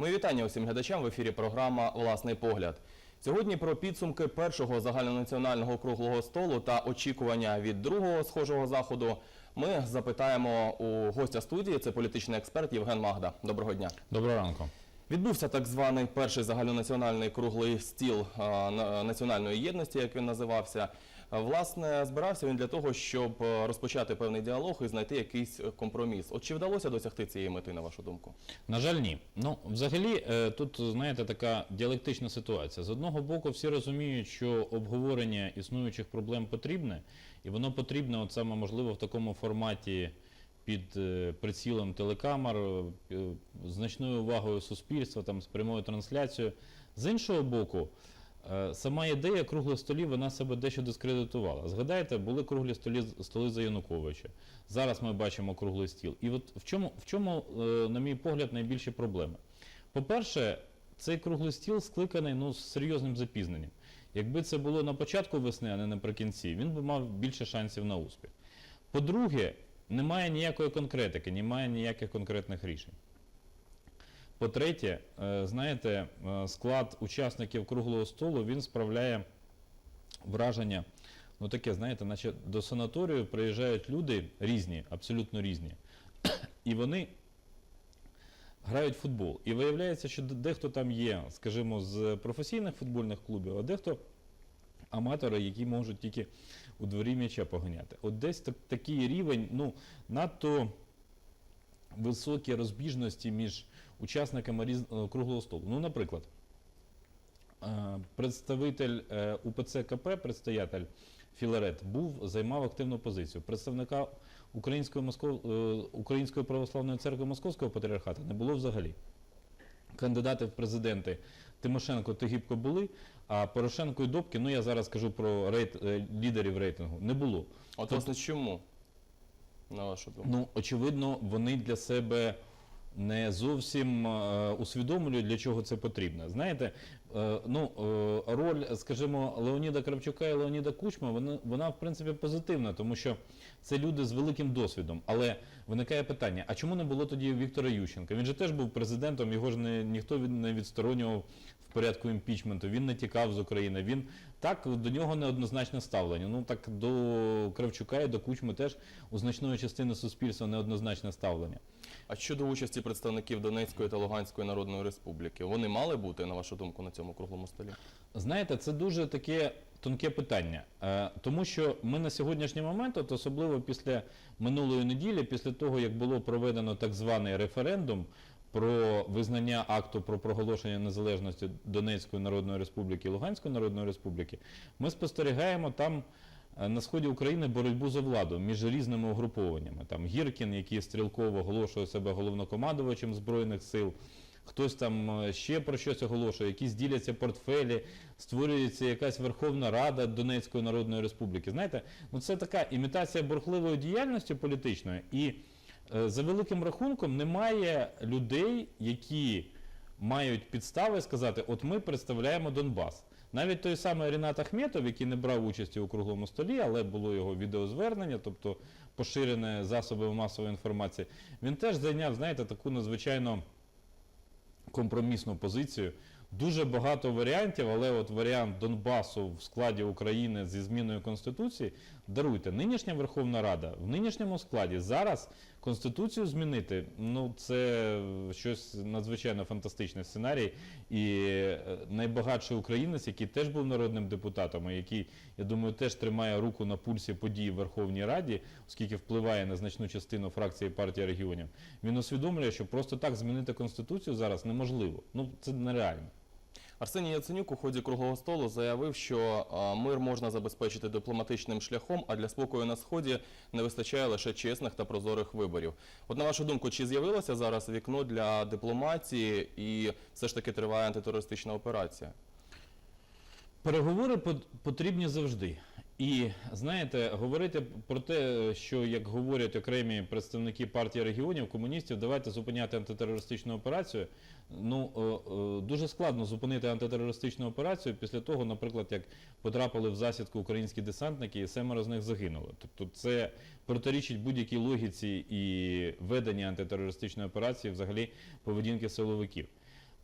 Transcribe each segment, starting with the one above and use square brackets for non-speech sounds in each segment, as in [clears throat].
Мої вітання усім глядачам в ефірі програма Власний погляд. Сьогодні про підсумки першого загальнонаціонального круглого столу та очікування від другого схожого заходу ми запитаємо у гостя студії. Це політичний експерт Євген Магда. Доброго дня. Доброго ранку. Відбувся так званий перший загальнонаціональний круглий стіл на- національної єдності, як він називався. Власне, збирався він для того, щоб розпочати певний діалог і знайти якийсь е, компроміс. От чи вдалося досягти цієї мети, на вашу думку? На жаль, ні. Ну, взагалі, е, тут, знаєте, така діалектична ситуація. З одного боку, всі розуміють, що обговорення існуючих проблем потрібне, і воно потрібне, от саме можливо, в такому форматі під е, прицілом телекамер, е, значною увагою суспільства, там, з прямою трансляцією. З іншого боку, е, сама ідея круглих столів вона себе дещо дискредитувала. Згадайте, були круглі столі, столи за Януковича. Зараз ми бачимо круглий стіл. І от в чому, в чому е, на мій погляд, найбільші проблеми? По-перше, цей круглий стіл скликаний ну, з серйозним запізненням. Якби це було на початку весни, а не наприкінці, він би мав більше шансів на успіх. По-друге, немає ніякої конкретики, немає ніяких конкретних рішень. По-третє, е, знаєте, е, склад учасників круглого столу він справляє враження, ну таке, знаєте, наче до санаторію приїжджають люди різні, абсолютно різні, [clears throat] і вони грають в футбол. І виявляється, що дехто там є, скажімо, з професійних футбольних клубів, а дехто аматори, які можуть тільки у дворі м'яча поганяти. От десь так, такий рівень, ну, надто високі розбіжності між учасниками різ... е, круглого столу. Ну, наприклад, е, представитель е, УПЦ КП, предстоятель Філарет, був, займав активну позицію. Представника Української, Москов... Української православної церкви Московського патріархату не було взагалі. Кандидати в президенти Тимошенко Тигіпко були, а Порошенко і Добкін, ну я зараз кажу про рейт... лідерів рейтингу, не було. От, власне, чому? На вашу думку? Ну, очевидно, вони для себе не зовсім е, усвідомлюють, для чого це потрібно. Знаєте, е, ну, е, роль, скажімо, Леоніда Кравчука і Леоніда Кучма, вона, вона в принципі позитивна, тому що це люди з великим досвідом. Але виникає питання: а чому не було тоді Віктора Ющенка? Він же теж був президентом, його ж не, ніхто від- не відсторонював в порядку імпічменту, він не тікав з України. Він так до нього неоднозначне ставлення. Ну так до Кравчука і до Кучми теж у значної частини суспільства неоднозначне ставлення. А щодо участі представників Донецької та Луганської Народної Республіки, вони мали бути, на вашу думку, на цьому круглому столі? Знаєте, це дуже таке тонке питання, Е, тому що ми на сьогоднішній момент, от особливо після минулої неділі, після того як було проведено так званий референдум про визнання акту про проголошення незалежності Донецької Народної Республіки і Луганської Народної Республіки, ми спостерігаємо там. е, На сході України боротьбу за владу між різними угрупованнями. Там Гіркін, який стрілково оголошує себе головнокомандувачем збройних сил, хтось там е, ще про щось оголошує, якісь діляться портфелі, створюється якась Верховна Рада Донецької Народної Республіки. Знаєте, ну це така імітація бурхливої діяльності політичної, і за великим рахунком немає людей, які мають підстави сказати, от ми представляємо Донбас. Навіть той самий Рінат Ахметов, який не брав участі у круглому столі, але було його відеозвернення, тобто поширене засобами масової інформації, він теж зайняв, знаєте, таку надзвичайно компромісну позицію. Дуже багато варіантів, але от варіант Донбасу в складі України зі зміною Конституції, даруйте, нинішня Верховна Рада в нинішньому складі зараз Конституцію змінити, ну це щось надзвичайно фантастичний сценарій. І е, найбагатший українець, який теж був народним депутатом, і який, я думаю, теж тримає руку на пульсі подій в Верховній Раді, оскільки впливає на значну частину фракції партії регіонів, він усвідомлює, що просто так змінити Конституцію зараз неможливо. Ну це нереально. Арсеній Яценюк у ході круглого столу заявив, що мир можна забезпечити дипломатичним шляхом, а для спокою на сході не вистачає лише чесних та прозорих виборів. От на вашу думку, чи з'явилося зараз вікно для дипломатії і все ж таки триває антитерористична операція? Переговори потрібні завжди. І знаєте, говорити про те, що як говорять окремі представники партії регіонів, комуністів, давайте зупиняти антитерористичну операцію. Ну е, е, дуже складно зупинити антитерористичну операцію після того, наприклад, як потрапили в засідку українські десантники, і семеро з них загинули. Тобто, це протирічить будь-якій логіці і ведення антитерористичної операції, взагалі поведінки силовиків.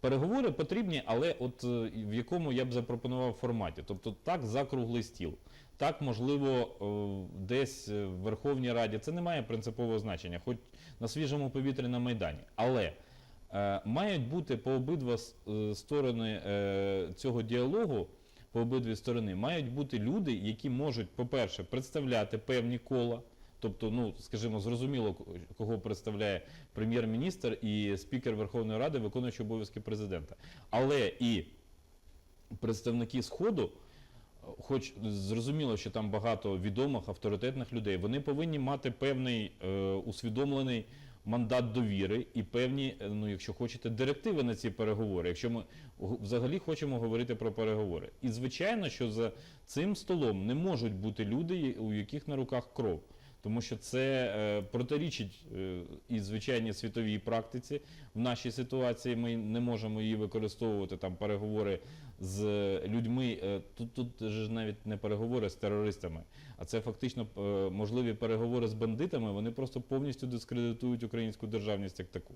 Переговори потрібні, але от е, в якому я б запропонував форматі. Тобто так за круглий стіл. Так, можливо, е, десь е, в Верховній Раді це не має принципового значення, хоч на свіжому повітрі на Майдані. Але мають бути по обидва сторони цього діалогу, по обидві сторони, мають бути люди, які можуть, по-перше, представляти певні кола. Тобто, ну скажімо, зрозуміло, кого представляє прем'єр-міністр і спікер Верховної Ради, виконуючий обов'язки президента. Але і представники Сходу, хоч зрозуміло, що там багато відомих авторитетних людей, вони повинні мати певний е, усвідомлений мандат довіри і певні, е, ну якщо хочете, директиви на ці переговори, якщо ми взагалі хочемо говорити про переговори. І звичайно, що за цим столом не можуть бути люди, у яких на руках кров. Тому що це е, протирічить е, і звичайній світовій практиці. В нашій ситуації ми не можемо її використовувати там переговори з людьми. е, Тут, тут ж навіть не переговори з терористами, а це фактично можливі переговори з бандитами. Вони просто повністю дискредитують українську державність як таку.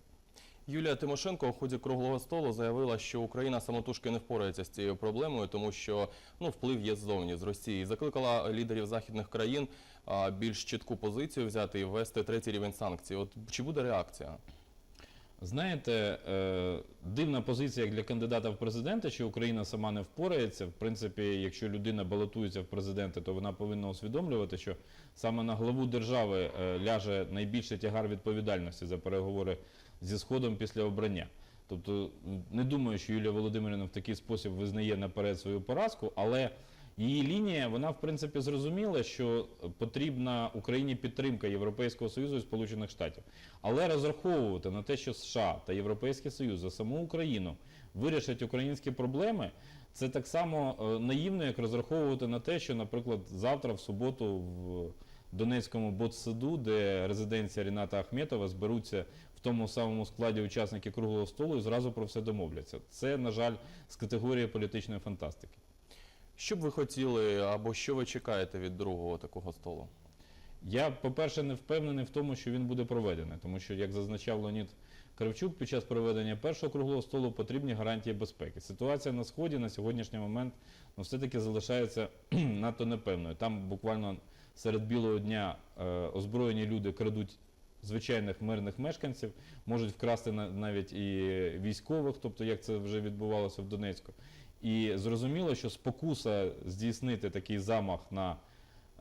Юлія Тимошенко у ході круглого столу заявила, що Україна самотужки не впорається з цією проблемою, тому що ну, вплив є ззовні з Росії. Закликала лідерів західних країн а, більш чітку позицію взяти і ввести третій рівень санкцій. От чи буде реакція? Знаєте, е, дивна позиція як для кандидата в президенти, що Україна сама не впорається. В принципі, якщо людина балотується в президенти, то вона повинна усвідомлювати, що саме на главу держави е, ляже найбільший тягар відповідальності за переговори зі Сходом після обрання. Тобто, не думаю, що Юлія Володимирівна в такий спосіб визнає наперед свою поразку, але її лінія, вона в принципі зрозуміла, що потрібна Україні підтримка Європейського Союзу і Сполучених Штатів. Але розраховувати на те, що США та Європейський Союз за саму Україну вирішать українські проблеми, це так само е, наївно, як розраховувати на те, що, наприклад, завтра, в суботу, в Донецькому ботсаду, де резиденція Ріната Ахметова, зберуться в тому самому складі учасники круглого столу і зразу про все домовляться. Це, на жаль, з категорії політичної фантастики. Що б ви хотіли або що ви чекаєте від другого такого столу? Я, по-перше, не впевнений в тому, що він буде проведений, тому що, як зазначав Леонід Кравчук, під час проведення першого круглого столу потрібні гарантії безпеки. Ситуація на сході на сьогоднішній момент ну, все-таки залишається [clears throat] надто непевною. Там буквально серед білого дня е, озброєні люди крадуть звичайних мирних мешканців, можуть вкрасти на- навіть і військових, тобто як це вже відбувалося в Донецьку. І зрозуміло, що спокуса здійснити такий замах на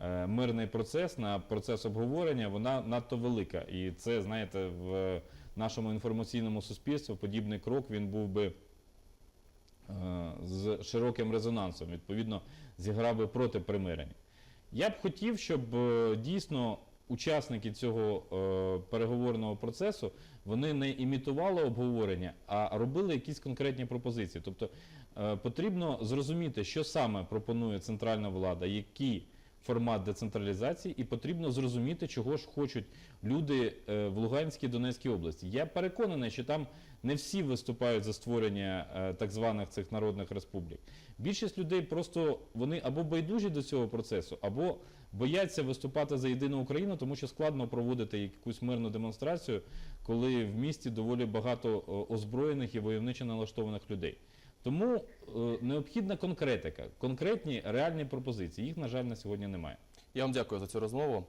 е, мирний процес, на процес обговорення, вона надто велика. І це, знаєте, в нашому інформаційному суспільстві подібний крок він був би е, з широким резонансом, відповідно, зіграв би проти примирення. Я б хотів, щоб е, дійсно учасники цього е, переговорного процесу вони не імітували обговорення, а робили якісь конкретні пропозиції. Тобто е, потрібно зрозуміти, що саме пропонує центральна влада, який формат децентралізації, і потрібно зрозуміти, чого ж хочуть люди е, в Луганській і Донецькій області. Я переконаний, що там не всі виступають за створення е, так званих цих народних республік. Більшість людей просто вони або байдужі до цього процесу, або бояться виступати за єдину Україну, тому що складно проводити якусь мирну демонстрацію, коли в місті доволі багато озброєних і войовничо налаштованих людей. Тому е, необхідна конкретика, конкретні реальні пропозиції. Їх, на жаль, на сьогодні немає. Я вам дякую за цю розмову.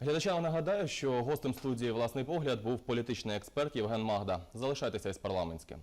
Глядачам нагадаю, що гостем студії Власний погляд був політичний експерт Євген Магда. Залишайтеся із парламентським.